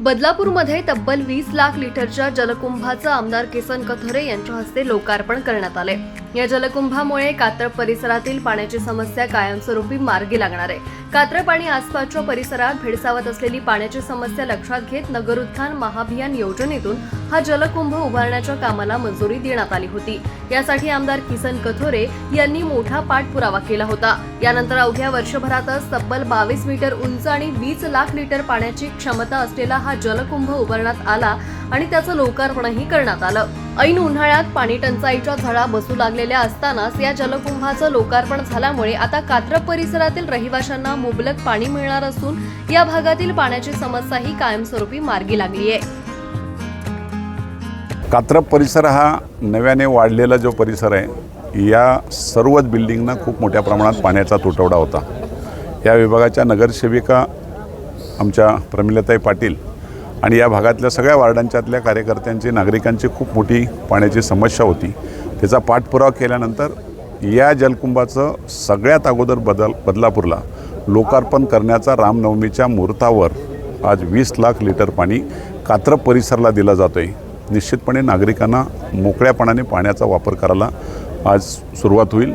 बदलापूरमध्ये तब्बल वीस लाख लिटरच्या जलकुंभाचं आमदार किसन कथोरे यांच्या हस्ते लोकार्पण करण्यात आले. या जलकुंभामुळे कात्रप परिसरातील पाण्याची समस्या कायमस्वरूपी मार्गी लागणार आहे. कात्रप आणि आसपासच्या परिसरात भेडसावत असलेली पाण्याची समस्या लक्षात घेत नगर उत्थान महाभियान योजनेतून हा जलकुंभ उभारण्याच्या कामाला मंजुरी देण्यात आली होती. यासाठी आमदार किसन कथोरे यांनी मोठा पाठपुरावा केला होता. यानंतर अवघ्या वर्षभरातच तब्बल बावीस मीटर उंच आणि वीस लाख लिटर पाण्याची क्षमता असलेला हा जलकुंभ उभारण्यात आला आणि त्याचं लोकार्पणही करण्यात आलं. ऐन उन्हाळ्यात पाणी टंचाईच्या झळा बसू लागलेल्या असतानाच या जलकुंभाचं लोकार्पण झाल्यामुळे आता कात्रप परिसरातील रहिवाशांना मुबलक पाणी मिळणार असून या भागातील पाण्याची समस्याही कायमस्वरूपी मार्गी लागली आहे कात्रप परिसर हा नव्याने वाढलेला जो परिसर आहे या सर्वच बिल्डिंगना खूप मोठ्या प्रमाणात पाण्याचा तुटवडा होता. या विभागाच्या नगरसेविका आमच्या प्रमिलताई पाटील आणि या भागातल्या सगळ्या वार्डांच्यातल्या कार्यकर्त्यांची नागरिकांची खूप मोठी पाण्याची समस्या होती. त्याचा पाठपुरावा केल्यानंतर या जलकुंभाचं सगळ्यात अगोदर बदल बदलापूरला लोकार्पण करण्याचा रामनवमीच्या मुहूर्तावर आज वीस लाख लिटर पाणी कात्रप परिसरला दिला जातो आहे निश्चितपणे नागरिकांना मोकळ्यापणाने पाण्याचा वापर करायला आज सुरुवात होईल.